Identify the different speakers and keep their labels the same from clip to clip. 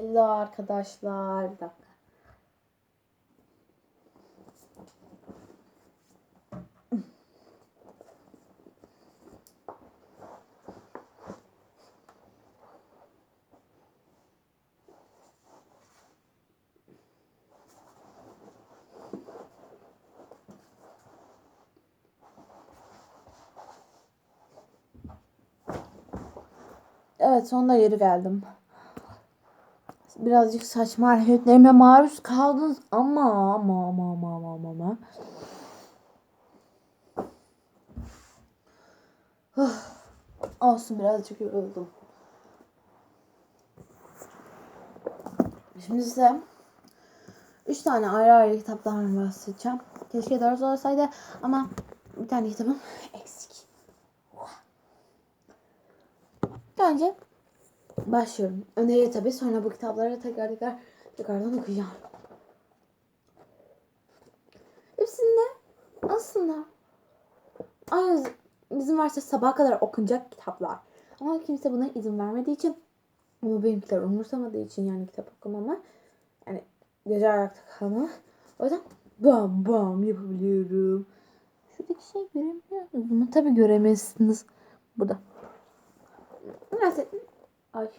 Speaker 1: Hello arkadaşlar. Bir dakika. Evet sonunda geri geldim. Birazcık saçma hareketlerime maruz kaldınız ama ama ama ama ama ama ama. Huh. Olsun birazcık yoruldum. Şimdi size 3 tane ayrı ayrı kitaptan bahsedeceğim. Keşke 4 olsaydı ama bir tane kitabım eksik. Önce başlıyorum. Öneri tabii sonra bu kitapları tekrar tekrar tekrardan okuyacağım. Hepsinde aslında aynı bizim varsa sabah kadar okunacak kitaplar. Ama kimse buna izin vermediği için ama benimkiler umursamadığı için yani kitap okumama yani gece ayakta kalma. O yüzden bam bam yapabiliyorum. Şuradaki şey göremiyor musunuz? Tabii göremezsiniz. Burada. Neyse. Ay.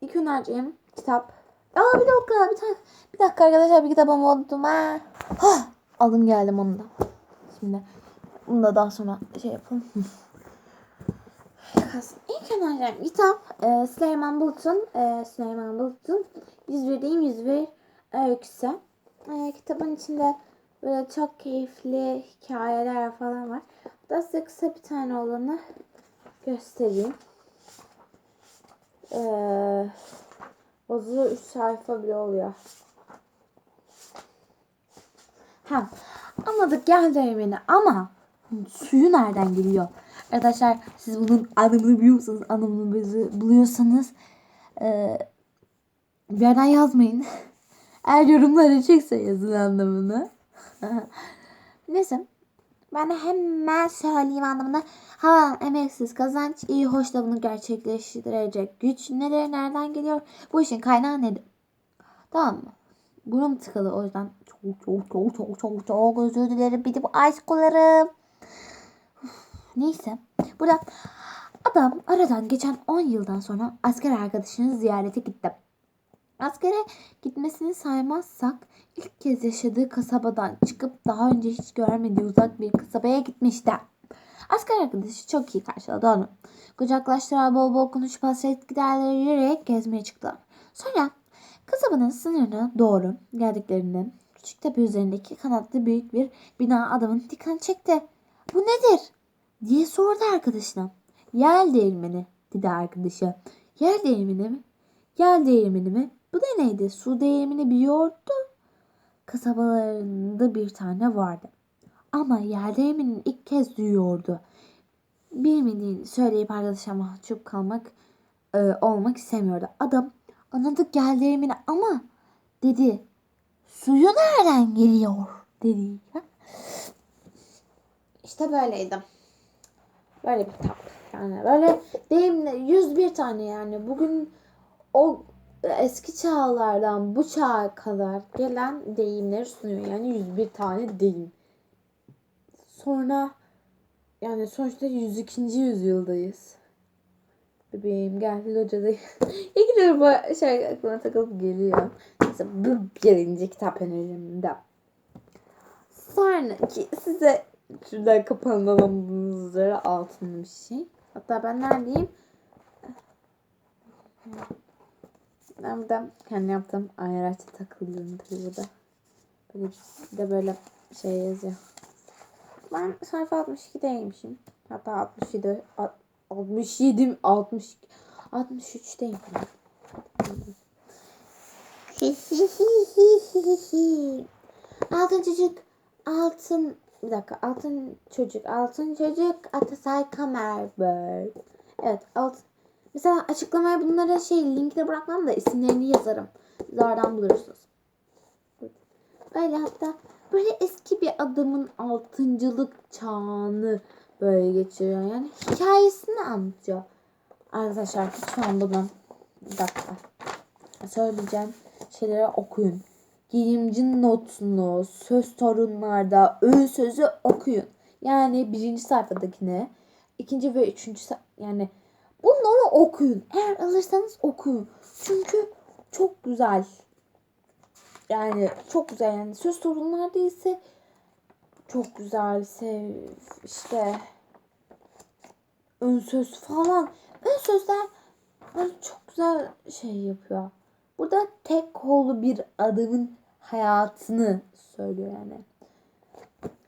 Speaker 1: İlk önereceğim kitap. Aa bir dakika bir tane. Bir dakika arkadaşlar bir kitabımı unuttum ha. Hah, aldım geldim onu da. Şimdi bunu da daha sonra şey yapalım. İlk önereceğim kitap e, Süleyman Bulut'un e, Süleyman Bulut'un 101 değil 101 öyküsü. E, kitabın içinde böyle çok keyifli hikayeler falan var. Da size kısa bir tane olanı göstereyim. Ee, Bazı 3 sayfa bile oluyor. Ha, anladık geldi evine ama suyu nereden geliyor? Arkadaşlar siz bunun anlamını biliyorsanız, anlamını buluyorsanız e, bir yerden yazmayın. Eğer yorumlara çıksa yazın anlamını. Neyse. Ben hemen söyleyeyim anlamında. Ha emeksiz kazanç iyi hoşla bunu gerçekleştirecek güç nedir nereden geliyor? Bu işin kaynağı nedir? Tamam mı? Burnum tıkalı o yüzden çok çok çok çok çok çok özür dilerim. Bir de bu aşklarım neyse. Burada adam aradan geçen 10 yıldan sonra asker arkadaşını ziyarete gitti askere gitmesini saymazsak ilk kez yaşadığı kasabadan çıkıp daha önce hiç görmediği uzak bir kasabaya gitmişti. Asker arkadaşı çok iyi karşıladı onu. Kucaklaştılar bol bol konuşup hasret giderleri yürüyerek gezmeye çıktılar. Sonra kasabanın sınırına doğru geldiklerinde küçük tepe üzerindeki kanatlı büyük bir bina adamın dikkatini çekti. Bu nedir? diye sordu arkadaşına. Yel değirmeni dedi arkadaşı. Yel değirmeni mi? Yel değirmeni mi? Bu da neydi? Su değirmeni bir yoğurttu. Kasabalarında bir tane vardı. Ama yerde Emin'in ilk kez duyuyordu. Bilmediğini söyleyip arkadaşa mahcup kalmak e, olmak istemiyordu. Adam anladık geldi Emin'e ama dedi suyu nereden geliyor dedi. İşte böyleydi. Böyle bir kitap. Yani böyle deyimle 101 tane yani bugün o eski çağlardan bu çağa kadar gelen deyimleri sunuyor. Yani 101 tane deyim. Sonra yani sonuçta 102. yüzyıldayız. Bebeğim gel locadayım. İlk bu şey aklıma takılıp geliyor. Neyse bu birinci kitap önerimde. Sonra ki size şuradan kapanmamanız üzere altın bir şey. Hatta ben neredeyim? Ben burada kendi yaptığım ayraçta takılıyorum tabii burada. Böyle bir de böyle şey yazıyor. Ben sayfa 62'deymişim. Hatta 67 67 60 63'teyim. altın çocuk altın bir dakika altın çocuk altın çocuk Atasay Kamerberg. Evet altın Mesela açıklamaya bunlara şey linkle bırakmam da isimlerini yazarım. Siz oradan bulursunuz. Böyle hatta böyle eski bir adamın altıncılık çağını böyle geçiriyor. Yani hikayesini anlatıyor. Arkadaşlar lütfen bunu bir dakika. söyleyeceğim şeyleri okuyun. Giyimci notunu, söz torunlarda ön sözü okuyun. Yani birinci sayfadakine, ikinci ve üçüncü yani bunları okuyun. Eğer alırsanız okuyun. Çünkü çok güzel. Yani çok güzel yani söz torunlarda ise çok güzel sev işte ön söz falan. Ön sözler böyle çok güzel şey yapıyor. Burada tek kollu bir adamın hayatını söylüyor yani.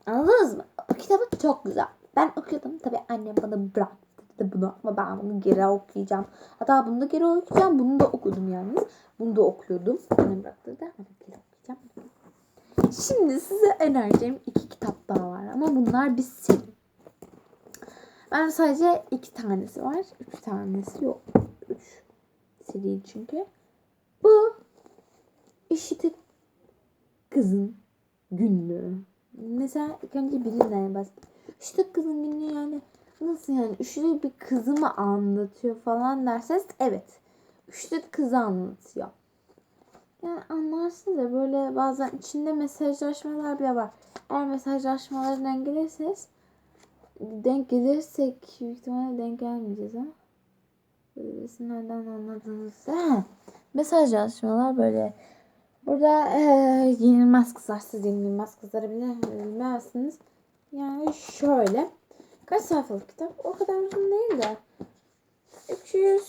Speaker 1: Anladınız mı? O kitabı çok güzel. Ben okuyordum. Tabi annem bana bıraktı dedi bunu ama ben bunu geri okuyacağım. Hatta bunu da geri okuyacağım. Bunu da okudum yalnız. Bunu da okuyordum. Annem bıraktı dedi ama geri okuyacağım. Şimdi size önereceğim iki kitap daha var ama bunlar bir seri. Ben sadece iki tanesi var. Üç tanesi yok. Üç seri çünkü. Bu işitip kızın günlüğü. Mesela ilk önce birinden bahsedeyim. İşte kızın günlüğü yani nasıl yani üşüdü bir kızı mı anlatıyor falan derseniz evet. Üşüdü kızı anlatıyor. Yani anlarsınız da böyle bazen içinde mesajlaşmalar bile var. Eğer mesajlaşmaları denk gelirseniz denk gelirsek büyük ihtimalle denk gelmeyeceğiz ha. Böylesi nereden anladığınızda. Mesajlaşmalar böyle. Burada e, yenilmez kızlar. Siz yenilmez kızları bile bilmezsiniz. Yani şöyle. Kaç sayfalık kitap? O kadar uzun değil de. 200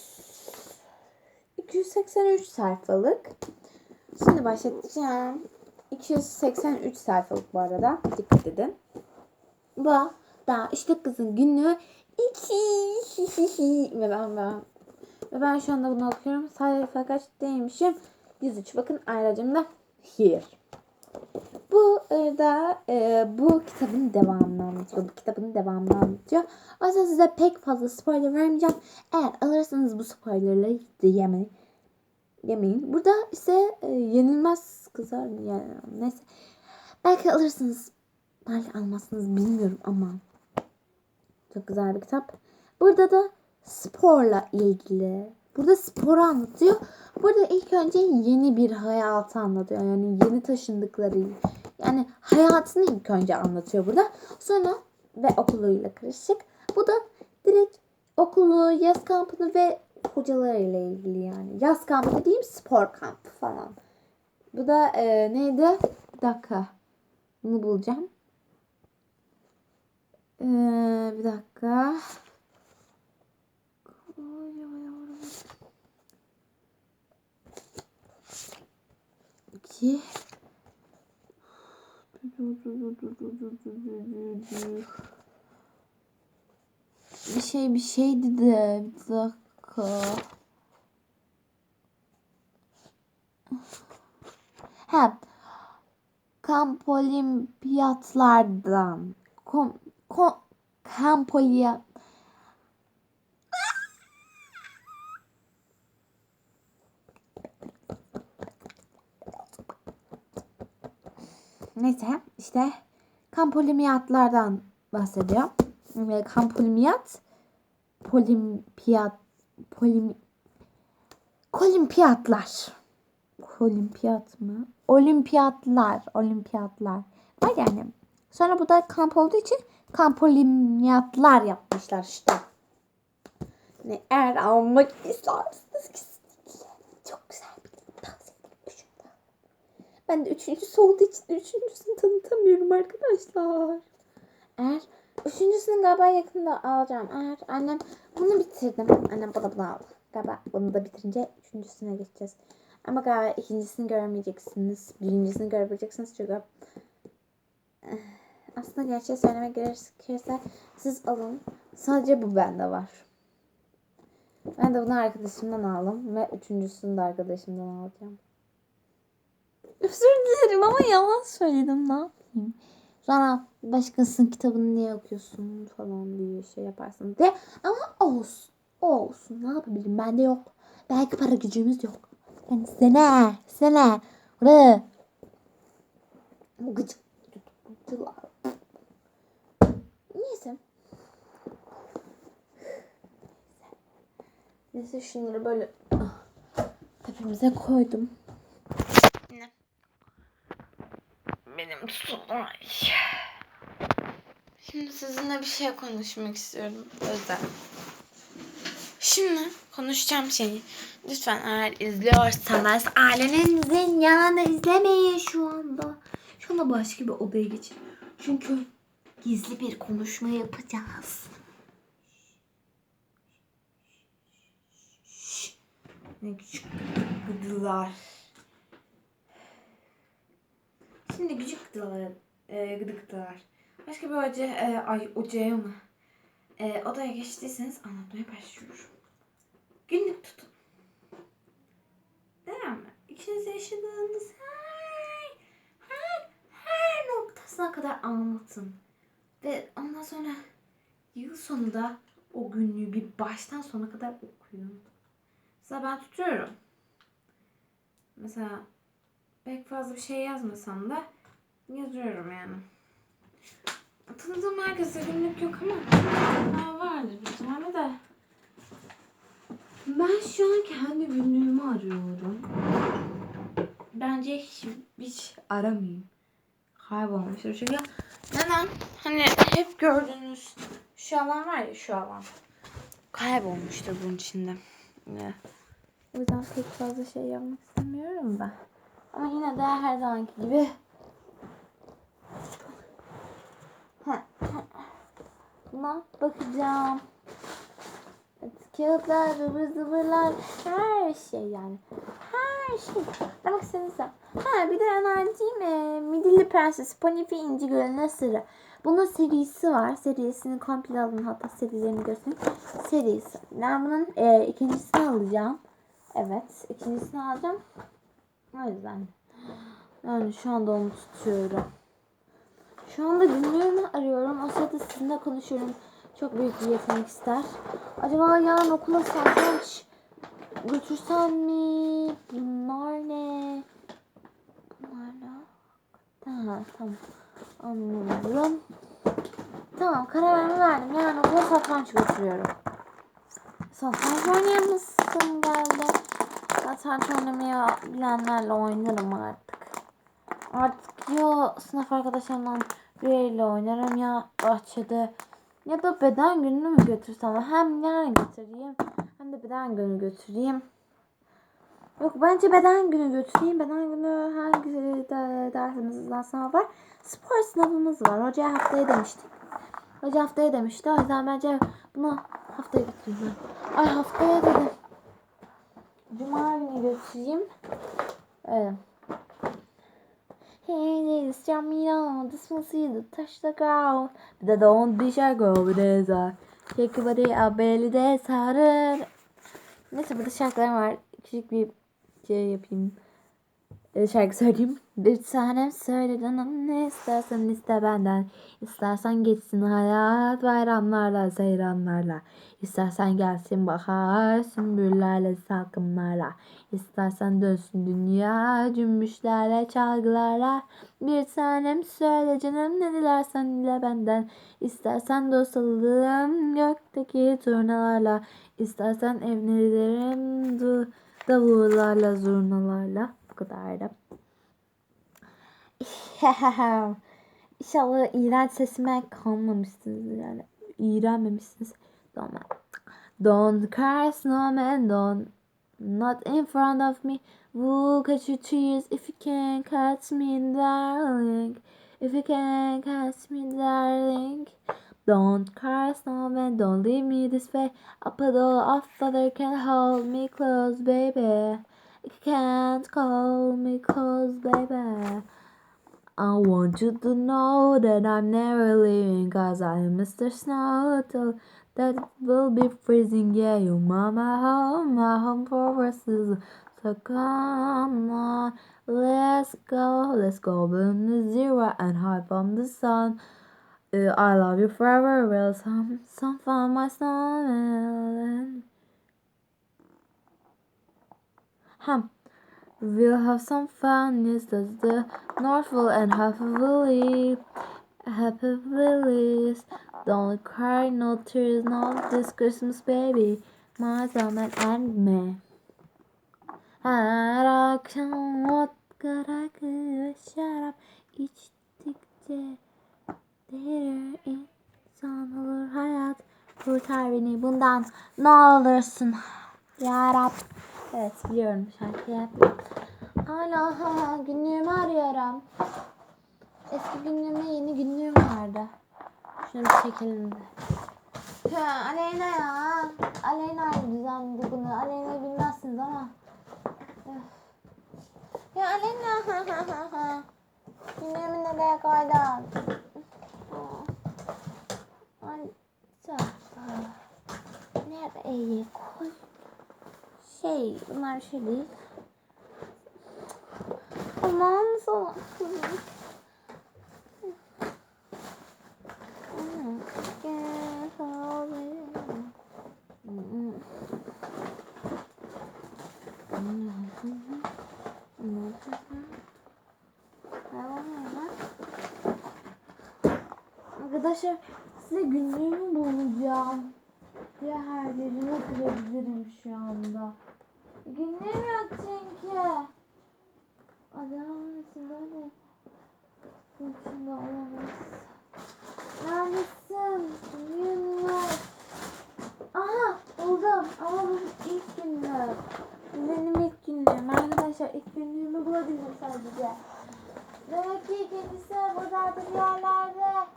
Speaker 1: 283 sayfalık. Şimdi başlatacağım. 283 sayfalık bu arada. Dikkat edin. Bu da işte kızın günlüğü 2 ve ben ben ve ben şu anda bunu okuyorum. Sayfa kaç değilmişim. 103. Bakın ayracım da here. Bu e, da e, bu kitabın devamını anlatıyor. Bu kitabın devamını anlatıyor. O yüzden size pek fazla spoiler vermeyeceğim. Eğer alırsanız bu spoilerları yemeyin. Yemeyin. Burada ise e, yenilmez kızar yani neyse. Belki alırsınız. Belki almazsınız bilmiyorum ama çok güzel bir kitap. Burada da sporla ilgili. Burada sporu anlatıyor. Burada ilk önce yeni bir hayatı anlatıyor. Yani yeni taşındıkları yani hayatını ilk önce anlatıyor burada. Sonra ve okuluyla karışık. Bu da direkt okulu, yaz kampını ve hocalarıyla ilgili yani. Yaz kampı dediğim spor kampı falan. Bu da e, neydi? Bir dakika. Bunu bulacağım. Ee, bir dakika. İki. Bir şey bir şeydi de bir dakika. Ha. Kamp olimpiyatlardan kom, kom, kamp olimpiyat Neyse işte kamp olimpiyatlardan bahsediyor. Ve kamp olimpiyat polimpiyat polim kolimpiyatlar olimpiyat mı? Olimpiyatlar, olimpiyatlar. Var yani. Sonra bu da kamp olduğu için kamp olimpiyatlar yapmışlar işte. Ne eğer almak isterseniz kesinlikle çok güzel bir tavsiye ederim. Üçüncü. Ben de üçüncüsü olduğu için üçüncüsünü tanıtamıyorum arkadaşlar. Eğer üçüncüsünü galiba yakında alacağım. Eğer annem bunu bitirdim. Annem bana bunu aldı. Galiba bunu da bitirince üçüncüsüne geçeceğiz. Ama galiba ikincisini göremeyeceksiniz. Birincisini görebileceksiniz çünkü eh, aslında gerçeği söylemek gerekirse siz alın. Sadece bu bende var. Ben de bunu arkadaşımdan aldım ve üçüncüsünü de arkadaşımdan alacağım. Özür dilerim ama yalan söyledim ne yapayım. Sonra başkasının kitabını niye okuyorsun falan diye şey yaparsın diye. Ama olsun. Olsun. Ne yapabilirim? Bende yok. Belki para gücümüz yok. Yani sene. Sene. Rı. Gıcık. Neyse. Neyse şunları böyle ah, tepemize koydum.
Speaker 2: Ne? Benim. Ay. Şimdi sizinle bir şey konuşmak istiyorum. Özel. Şimdi konuşacağım şeyi. Lütfen eğer izliyorsanız ailenizin yanında izlemeyin şu anda.
Speaker 1: Şu anda başka bir odaya geçin. Çünkü gizli bir konuşma yapacağız.
Speaker 2: Ne küçük gıdılar. Şimdi küçük gıdılar, e, gıdı gıdılar. Başka bir oca, e, ay ocağa mı? E, odaya geçtiyseniz anlatmaya başlıyorum. Günlük tutun. Değil mi? İçinizde yaşadığınız her, her, her noktasına kadar anlatın. Ve ondan sonra yıl sonunda o günlüğü bir baştan sona kadar okuyun. Mesela ben tutuyorum. Mesela pek fazla bir şey yazmasam da yazıyorum yani. Tanıdığım herkese günlük yok ama ha, vardır bir tane de.
Speaker 1: Ben şu an kendi günlüğümü arıyorum.
Speaker 2: Bence hiç, hiç aramayayım. Kaybolmuştur çünkü neden? Hani hep gördüğünüz şu alan var ya şu alan. Kaybolmuştur bunun içinde. Ne? O yüzden pek fazla şey yapmak istemiyorum ben. Ama yine de her zamanki gibi buna bakacağım. Kağıtlar, ıvır zıvırlar, her şey yani. Her şey. Demek istediğim Ha bir de önerdiğim e, Midilli Prenses, Ponifi İnci Gölü'ne Sırrı. Bunun serisi var. Serisini komple alın hatta serilerini göstereyim. Serisi. Ben bunun e, ikincisini alacağım. Evet ikincisini alacağım. O yüzden. Yani şu anda onu tutuyorum. Şu anda günlüğümü arıyorum. O sırada sizinle konuşuyorum. Çok büyük bir yetenek ister. Acaba yarın okula satranç götürsem mi? Bunlar ne? Bunlar ne? Ha, tamam. Anladım. Tamam kararımı verdim. Yarın okula satranç götürüyorum. Satranç oynayamazsın geldi. Satranç oynamaya bilenlerle oynarım artık. Artık ya sınıf arkadaşlarımdan biriyle oynarım ya bahçede ya da beden gününü mü götürsem? Hem yarın götüreyim hem de beden günü götüreyim. Yok bence beden günü götüreyim. Beden günü hangi de dersimizden sınav var? Spor sınavımız var. Hoca haftaya demişti. Hoca haftaya demişti. O yüzden bence bunu haftaya götüreyim ben. Ay haftaya dedim. Cuma günü götüreyim. Evet. Hey, ladies, jump me on. This will see the touch the ground. Bir de don't be shy girl bir de zar. Shake body up belly de. Neyse burada şarkılar var. Küçük bir şey yapayım. Ee, şarkı söyleyeyim. Bir tanem söyle canım ne istersen iste benden. İstersen geçsin hayat bayramlarla seyranlarla. İstersen gelsin bahar sümbüllerle salkımlarla. İstersen dönsün dünya cümbüşlerle çalgılarla. Bir tanem söyle canım ne dilersen dile benden. İstersen dost olalım gökteki turnalarla. İstersen evlenirim du davullarla zurnalarla. Bu kadar da. İnşallah iğrenç sesime kalmamışsınız yani. İğrenmemişsiniz. Don't, don't cry snowman don't not in front of me. Look at your tears if you can catch me darling. If you can catch me darling. Don't cry snowman don't leave me this way. A puddle of water can hold me close baby. You can't call me close baby. I want you to know that I'm never leaving Cause I'm Mr. Snow that will be freezing Yeah, you mama home, my home for us So come on, let's go Let's go boom the zero and hide from the sun Uh, I love you forever, will some, some fun my snowman Hum. We'll have some fun, yes, that's the Northville and Happy Happy Willies. Don't cry, no tears, no this Christmas, baby. My son and me. Her akşam vodka, ve şarap içtikçe Derir insan olur hayat Kurtar beni bundan ne olursun Ya Evet biliyorum şarkıyı Hala ha, günlüğümü arıyorum Eski günlüğümle yeni günlüğüm vardı Şunu bir çekelim de Ya Aleyna ya Aleyna düzenledi bunu Aleyna bilmezsiniz ama Öf. Ya Aleyna Günlüğümü nereye koydun? Ay. Nereye koy? Şey, bunlar bir şey değil. Aman sana. Arkadaşlar size günlüğümü bulacağım. Ya her yerine kurabilirim şu anda. Günlüğüm yok çünkü. Adamın içinde de. İçinde olamaz. Neredesin? Günlüğüm var. Aha buldum ama bu ilk günlüğüm. Bu Benim ilk günlüğüm. Arkadaşlar ilk günlüğümü sadece. Demek ki ikincisi buradadır yerlerde.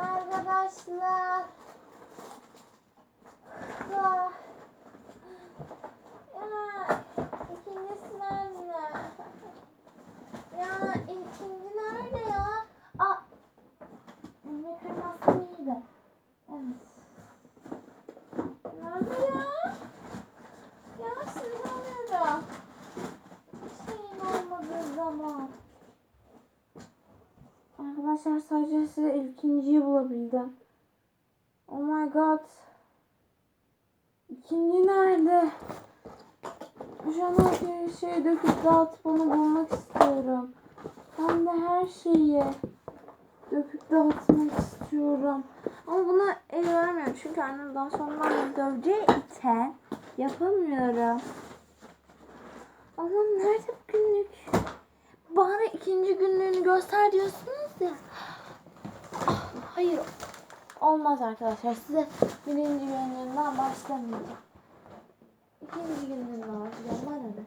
Speaker 2: Arkadaşlar. Ah. Ya ikincisi nerede? Ya ikinci nerede ya? Aa. Ne kırmızı iyiydi. Evet. Nerede ya? Ya sinirleniyorum. Bir şeyin zaman. Arkadaşlar sadece size ilkinciyi bulabildim. Oh my god. İkinci nerede? Şu an her şeyi döküp dağıtıp onu bulmak istiyorum. Ben de her şeyi döküp dağıtmak istiyorum. Ama buna el vermiyorum çünkü annem daha sonradan döveceği için yapamıyorum. Ama nerede bu günlük? Bana ikinci günlüğünü göster diyorsunuz ya. Ah, hayır. Olmaz arkadaşlar. Size birinci günlüğünden başlamayacağım. İkinci günlüğünden başlayacağım. Bana ne?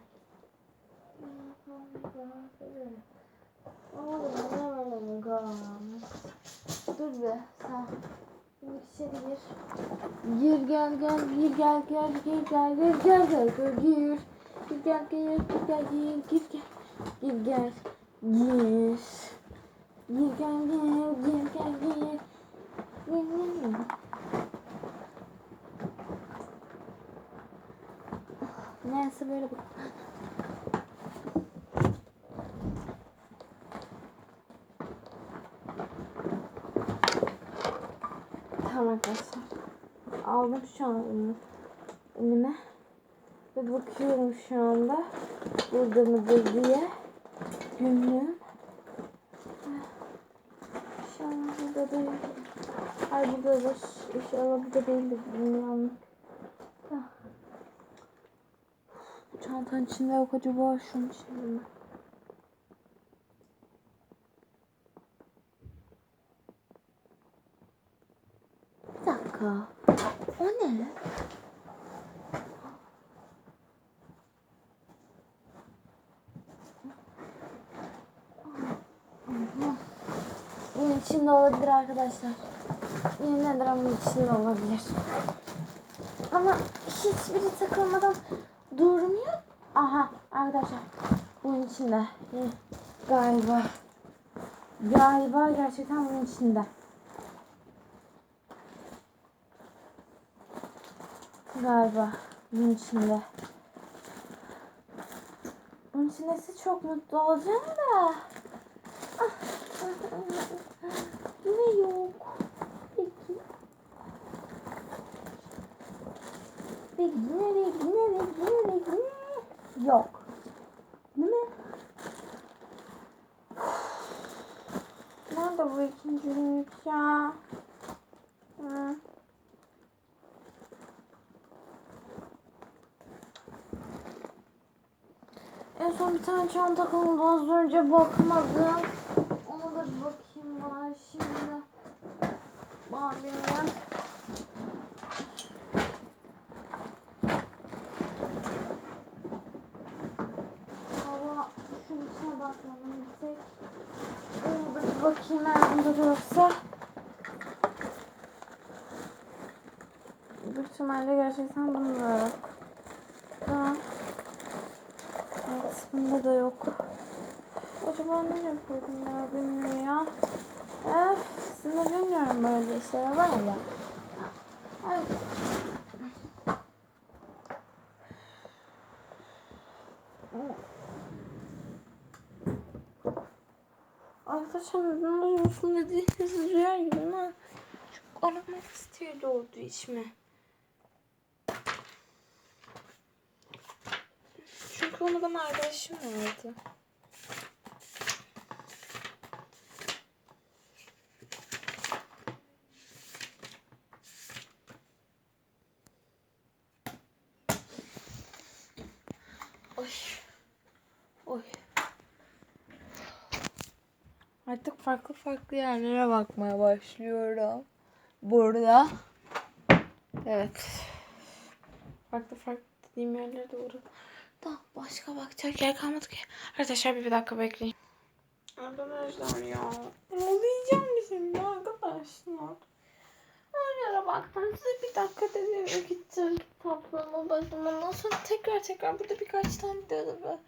Speaker 2: Dur be sen. Şimdi içeri gir. Gir gel gel gir gel gel gir gel gir gel gel gir. Gir gel gel gir gel gir gir gel. Gir gel gir. Gir gel gel gir gel gir. Gir gir gir. Neyse böyle bak. Tamam arkadaşlar. Aldım şu an elime. Ve bakıyorum şu anda. Burada mıdır diye. Günlüğüm. An burada değil. Ay buradadır. İnşallah burada değildir. Bilmiyorum. Bu çantanın içinde yok acaba şunun içinde mi? Bir dakika. O ne? Bunun içinde olabilir arkadaşlar. Yemin ederim bunun içinde olabilir. Ama hiçbiri takılmadan durmuyor. Aha arkadaşlar. Bunun içinde. Galiba. Galiba gerçekten bunun içinde. Galiba bunun içinde. Bunun içinde çok mutlu olacağım da. Ne yok. Peki. Nereye nereye nereye nereye? Yok. Değil mi? Nerede bu ikinci günlük ya? En son bir tane çanta kaldı. Az önce bakmadım. Ona da bir bakayım var. Hava şunun içine bakmadım bir tek. Ona da bir bakayım da yoksa. Büyük ihtimalle gerçekten bunda da yok. Tamam. Evet, bunda da yok. Acaba ne yapıyordum ya bilmiyorum ya. Öf, sizinle bilmiyorum böyle şeyler var ya. Ay. Arkadaşlar neden duyuyorsun dediğiniz rüya gibi ama çok aramak istiyordu olduğu içime. Çünkü onu bana arkadaşım verdi. Artık farklı farklı yerlere bakmaya başlıyorum. Burada. Evet. Farklı farklı dediğim yerlere doğru. Da başka bakacak yer kalmadı ki. Arkadaşlar bir, bir dakika bekleyin. Arkadaşlar ya. Ağlayacağım şimdi arkadaşlar. Yere baktım. Size bir dakika dedim. Gittim kitaplarıma başladım. Ondan sonra tekrar tekrar burada birkaç tane böyle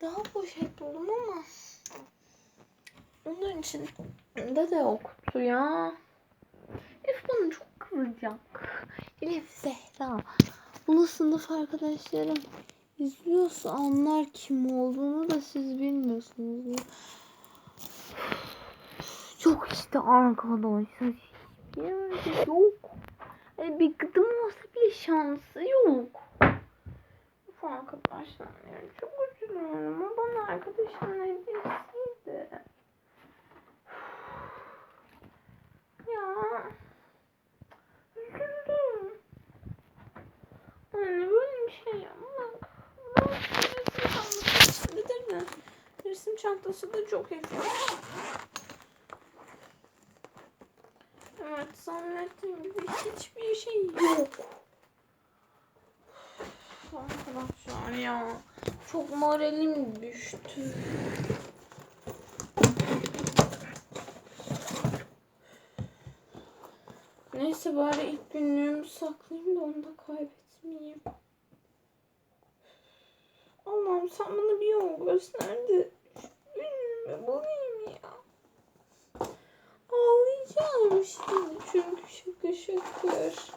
Speaker 2: daha poşet buldum ama onun için de yoktu ya. Elif bana çok kızacak. Elif Zehra. Bunu sınıf arkadaşlarım izliyorsa anlar kim olduğunu da siz bilmiyorsunuz. Yok işte arkadaşlar. Yani yok. Yani bir gıdım olsa bile şansı yok. Of arkadaşlar ya çok üzülüyorum. O bana arkadaşımın hediyesiydi. Ya. Üzüldüm. Anne böyle bir şey yapmak. Resim çantası içindedir mi? Resim çantası da çok eski. Evet zannettiğim gibi hiçbir şey yok. Arkadaşlar ya çok moralim düştü. Neyse bari ilk günlüğümü saklayayım da onu da kaybetmeyeyim. Allah'ım sen bana bir yol göster de günlüğümü bulayım ya. Ağlayacağım şimdi çünkü şıkır şıkır.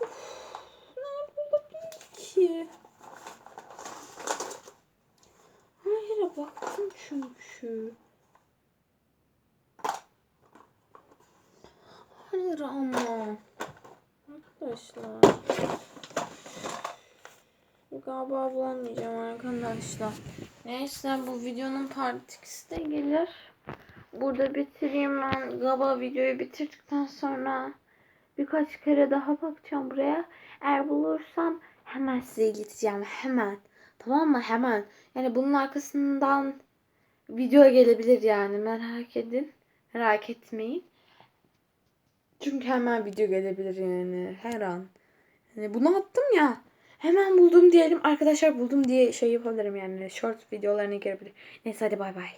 Speaker 2: Of, nerede ki? Her yere baktım çünkü. Hayır ama. Arkadaşlar. Galiba bulamayacağım arkadaşlar. Neyse bu videonun part 2'si de gelir. Burada bitireyim ben. Galiba videoyu bitirdikten sonra birkaç kere daha bakacağım buraya. Eğer bulursam hemen size ileteceğim. Hemen. Tamam mı? Hemen. Yani bunun arkasından video gelebilir yani. Merak edin. Merak etmeyin. Çünkü hemen video gelebilir yani her an. Yani bunu attım ya. Hemen buldum diyelim. Arkadaşlar buldum diye şey yapabilirim yani. Short videolarına girebilir. Neyse hadi bay bay.